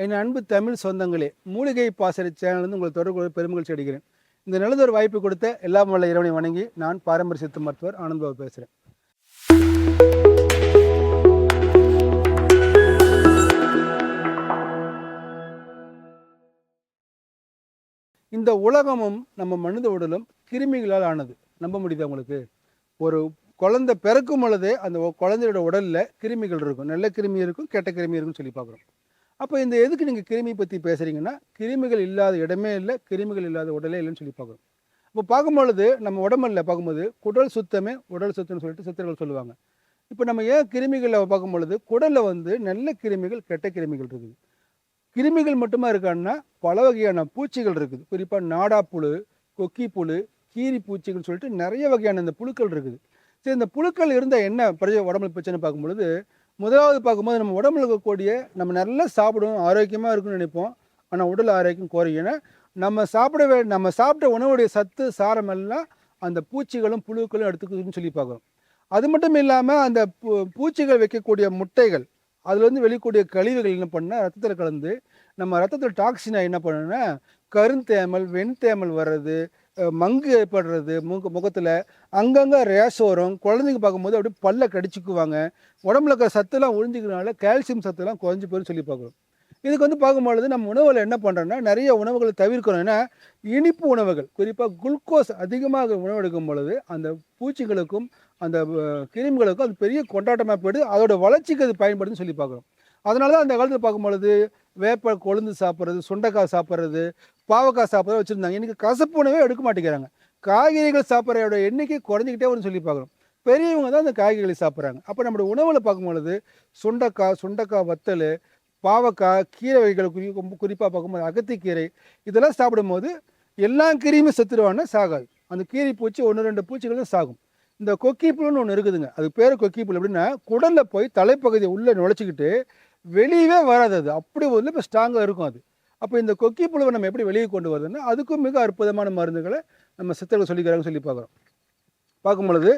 என் அன்பு தமிழ் சொந்தங்களே மூலிகை பாசறை சேனல்லேருந்து உங்களை தொடர்பு கொள்ள பெருமகிழ்ச்சி அடைகிறேன். இந்த நல்லதொரு வாய்ப்பு கொடுத்த எல்லாம் வல்ல இறைவனை வணங்கி நான் பாரம்பரிய சித்த மருத்துவர் ஆனந்த்பாபு பேசுகிறேன் இந்த உலகமும் நம்ம மனித உடலும் கிருமிகளால் ஆனது. நம்ப முடியுதா உங்களுக்கு? ஒரு குழந்தை பிறக்கும் பொழுதே அந்த குழந்தையோட உடலில் கிருமிகள் இருக்கும். நல்ல கிருமி இருக்கும் கெட்ட கிருமி இருக்கும்னு சொல்லி பார்க்குறோம். அப்போ இந்த எதுக்கு நீங்கள் கிருமி பற்றி பேசுகிறீங்கன்னா கிருமிகள் இல்லாத இடமே இல்லை கிருமிகள் இல்லாத உடலே இல்லைன்னு சொல்லி பார்க்குறோம் இப்போ பார்க்கும்பொழுது நம்ம உடம்புல பார்க்கும்போது குடல் சுத்தமே உடல் சுத்தம்னு சொல்லிட்டு சித்தர்கள் சொல்லுவாங்க. இப்போ நம்ம ஏன் கிருமிகளை பார்க்கும்பொழுது குடலில் வந்து நல்ல கிருமிகள் கெட்ட கிருமிகள் இருக்குது. கிருமிகள் மட்டுமா இருக்கான்னா பல வகையான பூச்சிகள் இருக்குது. குறிப்பாக நாடாப்புழு கொக்கிப்புழு கீரி பூச்சிகள்னு சொல்லிட்டு நிறைய வகையான இந்த புழுக்கள் இருக்குது. சரி இந்த புழுக்கள் இருந்தால் என்ன பிரச்சனை உடம்புல பிரச்சனை பார்க்கும்பொழுது முதலாவது பார்க்கும்போது நம்ம உடம்புல இருக்கக்கூடிய நம்ம நல்லா சாப்பிடுவோம் ஆரோக்கியமாக இருக்குன்னு நினைப்போம். ஆனால் உடல் ஆரோக்கியம் குறையும். நம்ம சாப்பிட வே நம்ம சாப்பிட்ட உணவுடைய சத்து சாரம் எல்லாம் அந்த பூச்சிகளும் புழுக்களும் எடுத்துக்குதுன்னு சொல்லி பார்க்குறோம். அது மட்டும் இல்லாமல் அந்த பூ- பூச்சிகள் வைக்கக்கூடிய முட்டைகள் அதுலேருந்து வெளிக்கூடிய கழிவுகள் என்ன பண்ணால் ரத்தத்தில் கலந்து நம்ம ரத்தத்தில் டாக்ஸினா என்ன பண்ணுன்னா கருந்தேமல் வெண்தேமல் வர்றது மங்கு ஏற்படுறது முக முகத்தில் அங்கங்கே ரேஷ் வரும். குழந்தைங்க பார்க்கும்போது அப்படியே பல்ல கடிச்சுக்குவாங்க. உடம்புல இருக்கிற சத்துலாம் ஒழிஞ்சிக்கிறனால கால்சியம் சத்துலாம் குறைஞ்சி போயிரும் சொல்லி பார்க்குறோம். இதுக்கு வந்து பார்க்கும்பொழுது நம்ம உணவில் என்ன பண்ணுறோன்னா நிறைய உணவுகளை தவிர்க்கிறோம் ஏன்னா இனிப்பு உணவுகள் குறிப்பாக குளுக்கோஸ் அதிகமாக உணவு எடுக்கும் பொழுது அந்த பூச்சிகளுக்கும் அந்த கிருமிகளுக்கும் அது பெரிய கொண்டாட்டமாக போயிடுது. அதோட வளர்ச்சிக்கு அது பயன்படுதுன்னு சொல்லி பார்க்குறோம். அதனால தான் அந்த காலத்தில் பார்க்கும்பொழுது வேப்ப கொழுந்து சாப்பிட்றது சுண்டைக்காய் சாப்பிட்றது பாவக்காய் சாப்பிட்றது வச்சுருந்தாங்க. இன்றைக்கி கசப்பு உணவே எடுக்க மாட்டேங்கிறாங்க. காய்கறிகள் சாப்பிட்றோட எண்ணிக்கை குறைஞ்சிக்கிட்டே வரும்னு சொல்லி பார்க்குறோம். பெரியவங்க தான் அந்த காய்கறிகளை சாப்பிட்றாங்க. அப்போ நம்மளோட உணவில் பார்க்கும்பொழுது சுண்டைக்காய் சுண்டைக்காய் வத்தல் பாவக்காய் கீரை வகைகள் குறி குறிப்பாக பார்க்கும்போது அகத்திக்கீரை இதெல்லாம் சாப்பிடும்போது எல்லா கீரையுமே செத்துடுவாங்கன்னா சாகாது. அந்த கீரை பூச்சி ஒன்று ரெண்டு பூச்சிகளும் சாகும். இந்த கொக்கி புழுன்னு ஒன்று இருக்குதுங்க. அது பேர் கொக்கி புழு எப்படின்னா குடலில் போய் தலைப்பகுதியை உள்ளே நுழைச்சிக்கிட்டு வெளியவே வராது அது. அப்படி வந்து இப்போ ஸ்ட்ராங்காக இருக்கும் அது. அப்போ இந்த கொக்கி புழுவை நம்ம எப்படி வெளியே கொண்டு வருதுன்னா அதுக்கும் மிக அற்புதமான மருந்துகளை நம்ம சித்தர்கள் சொல்லிக்கிறாங்கன்னு சொல்லி பார்க்குறோம். பார்க்கும் பொழுது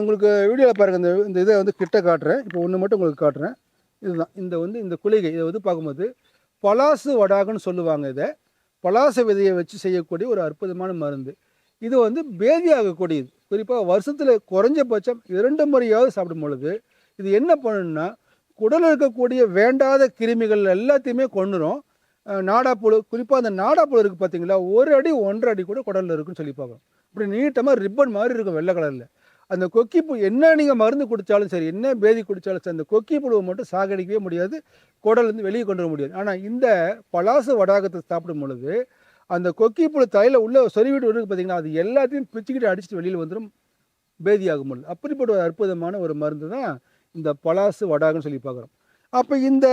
உங்களுக்கு வீடியோவில் பாருங்கள் இந்த இந்த இதை வந்து கிட்ட காட்டுறேன். இப்போ ஒன்று மட்டும் உங்களுக்கு காட்டுறேன். இதுதான். இந்த வந்து இந்த குளிகை இதை வந்து பார்க்கும்போது பலாசு வடாகன்னு சொல்லுவாங்க இதை. பலாச விதையை வச்சு செய்யக்கூடிய ஒரு அற்புதமான மருந்து. இது வந்து பேதியாகக்கூடியது குறிப்பாக வருஷத்தில் குறைஞ்சபட்சம் இரண்டு முறையாவது சாப்பிடும் பொழுது இது என்ன பண்ணுன்னா குடலில் இருக்கக்கூடிய வேண்டாத கிருமிகள் எல்லாத்தையுமே கொண்டுரும் நாடாப்புழு குறிப்பாக அந்த நாடாப்புழு இருக்குது பார்த்தீங்களா ஒரு அடி ஒன்றரை அடி கூட குடலில் இருக்குன்னு சொல்லி பார்க்கணும். இப்படி நீட்டமாக ரிப்பன் மாதிரி இருக்கும் வெள்ளை கலரில். அந்த கொக்கி புழு என்ன நீங்கள் மருந்து குடித்தாலும் சரி என்ன பேதி குடித்தாலும் சரி அந்த கொக்கி புழுவை மட்டும் சாகடிக்கவே முடியாது. குடலேருந்து வெளியே கொண்டு வர முடியாது. ஆனால் இந்த பலாசு வடாகத்தை சாப்பிடும் பொழுது அந்த கொக்கி புழு தலையில் உள்ள சொருவிட்டு வருது பார்த்தீங்கன்னா அது எல்லாத்தையும் பிச்சுக்கிட்டு அடிச்சுட்டு வெளியில் வந்துடும் பேதியாகும் பொழுது. அப்படிப்பட்ட ஒரு அற்புதமான ஒரு மருந்து தான் இந்த பலாசு வடாகன்னு சொல்லி பார்க்குறோம். அப்போ இந்த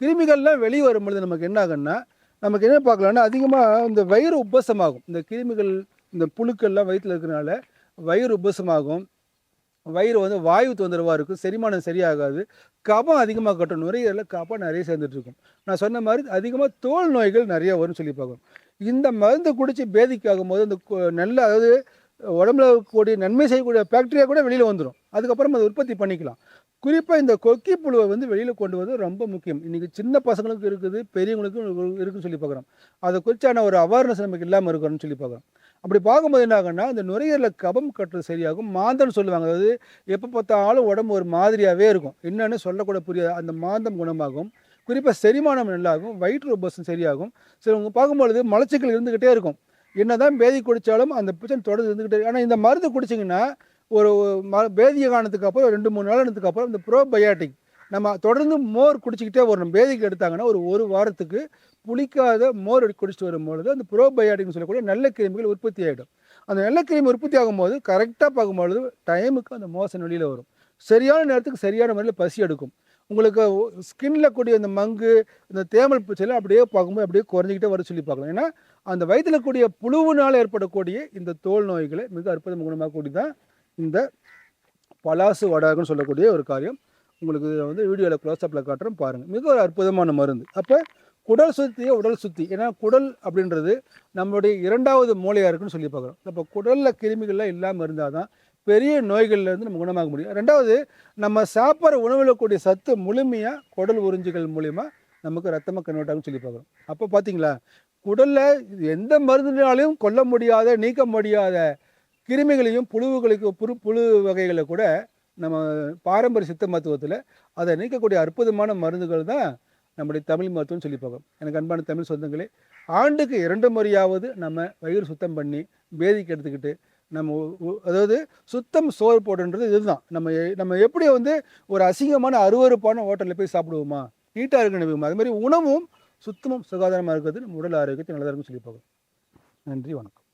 கிருமிகள்லாம் வெளியே வரும் பொழுது நமக்கு என்ன ஆகுன்னா நமக்கு என்ன பார்க்கலாம்னா அதிகமாக இந்த வயிறு உபசமாகும் இந்த கிருமிகள் இந்த புழுக்கள்லாம் வயிற்றில் இருக்கிறனால வயிறு உபசமாகும் வயிறு வந்து வாயு தொந்தரவாக இருக்கும். செரிமானம் சரியாகாது. கபம் அதிகமாக கட்டும். நுரையீரலில் கபம் நிறைய சேர்ந்துட்டுருக்கும் நான் சொன்ன மாதிரி அதிகமாக தோல் நோய்கள் நிறைய வரும்னு சொல்லி பார்க்கணும் இந்த மருந்து குடித்து பேதிக்காகும் போது இந்த நல்ல அதாவது உடம்புல கூடிய நன்மை செய்யக்கூடிய பாக்டீரியா கூட வெளியில் வந்துடும் அதுக்கப்புறம் அதை உற்பத்தி பண்ணிக்கலாம். குறிப்பாக இந்த கொக்கி புழுவை வந்து வெளியில் கொண்டு வந்து ரொம்ப முக்கியம். இன்றைக்கி சின்ன பசங்களுக்கும் இருக்குது பெரியவங்களுக்கும் இருக்குன்னு சொல்லி பார்க்குறோம். அதை குறித்தான ஒரு அவேர்னஸ் நமக்கு இல்லாமல் இருக்கணும்னு சொல்லி பார்க்குறோம். அப்படி பார்க்கும்போது என்ன ஆகும்னா இந்த நுரையீரலில் கபம் கட்டுறது சரியாகும். மாந்தம்னு சொல்லுவாங்க. அதாவது எப்போ பார்த்தாலும் உடம்பு ஒரு மாதிரியாகவே இருக்கும். என்னென்னு சொல்லக்கூட புரியாது அந்த மாந்தம் குணமாகும். குறிப்பாக செரிமானம் நல்லாகும். வயிற்று உபசம் சரியாகும். சிலவங்க பார்க்கும்பொழுது மலச்சிக்கல் இருந்துக்கிட்டே இருக்கும். என்னதான் பேதி குடித்தாலும் அந்த பிரச்சனை தொடர்ந்து இருந்துக்கிட்டு ஆனால் இந்த மருந்து குடிச்சிங்கன்னா ஒரு ம பேதிய காலத்துக்கு அப்புறம் ரெண்டு மூணு நாள் அப்புறம் இந்த ப்ரோபயாட்டிக் நம்ம தொடர்ந்து மோர் குடிச்சிக்கிட்டே வரணும். பேதிக்கு எடுத்தாங்கன்னா ஒரு ஒரு வாரத்துக்கு புளிக்காத மோர் குடிச்சிட்டு வரும்பொழுது அந்த ப்ரோபயாட்டிக்னு சொல்லக்கூடிய நல்ல கிருமிகள் உற்பத்தி ஆகிடும் அந்த நல்ல கிருமி உற்பத்தி ஆகும்போது கரெக்டாக பார்க்கும்பொழுது டைமுக்கு அந்த மோசன் வெளியில் வரும். சரியான நேரத்துக்கு சரியான முறையில் பசி எடுக்கும். உங்களுக்கு ஸ்கின்ல கூடிய இந்த மங்கு இந்த தேமல் பூச்செல்லாம் அப்படியே பார்க்கும்போது அப்படியே குறைஞ்சிக்கிட்டே வர சொல்லி பார்க்கலாம். ஏன்னா அந்த வயிற்றில் கூடிய புழுவினால் ஏற்படக்கூடிய இந்த தோல் நோய்களை மிக அற்புதம் குணமாகக்கூடிய தான் இந்த பலாசு வடகுன்னு சொல்லக்கூடிய ஒரு காரியம். உங்களுக்கு வந்து வீடியோவில் க்ளோஸ்அப்பில் காட்டுறோம் பாருங்கள் மிக ஒரு அற்புதமான மருந்து. அப்போ குடல் சுத்தியே உடல் சுத்தி. ஏன்னா குடல் அப்படின்றது நம்மளுடைய இரண்டாவது மூளையாக இருக்குன்னு சொல்லி பார்க்குறோம். அப்போ குடலில் கிருமிகள்லாம் இல்லாமல் இருந்தால் தான் பெரிய நோய்கள்லேருந்து நம்ம குணமாக முடியும். ரெண்டாவது நம்ம சாப்பிட்ற உணவில் கூடிய சத்து முழுமையாக குடல் உறிஞ்சிகள் மூலிமா நமக்கு ரத்தமாக கன்வெர்ட் சொல்லி பார்க்குறோம். அப்போ பார்த்தீங்களா குடலில் எந்த மருந்தினாலையும் கொல்ல முடியாத நீக்க முடியாத கிருமிகளையும் புழுவுகளுக்கு புழு புழு வகைகளை கூட நம்ம பாரம்பரிய சித்த மருத்துவத்தில் அதை நீக்கக்கூடிய அற்புதமான மருந்துகள் தான் நம்முடைய தமிழ் மருத்துவம்னு சொல்லி பார்க்கும் எனக்கு அன்பான தமிழ் சொந்தங்களே ஆண்டுக்கு இரண்டு முறையாவது நம்ம வயிறு சுத்தம் பண்ணி பேதிக்கு எடுத்துக்கிட்டு நம்ம அதாவது சுத்தம் சோறு போடுன்றது இதுதான். நம்ம நம்ம எப்படி வந்து ஒரு அசிங்கமான அருவருப்பான ஹோட்டலில் போய் சாப்பிடுவோமா? நீட்டாக இருக்குன்னு அது மாதிரி உணவும் சுத்தமும் சுகாதாரமாக இருக்கிறது நம்ம உடல் ஆரோக்கியத்தை நல்லதாக இருக்குன்னு சொல்லி பார்க்கணும் நன்றி வணக்கம்.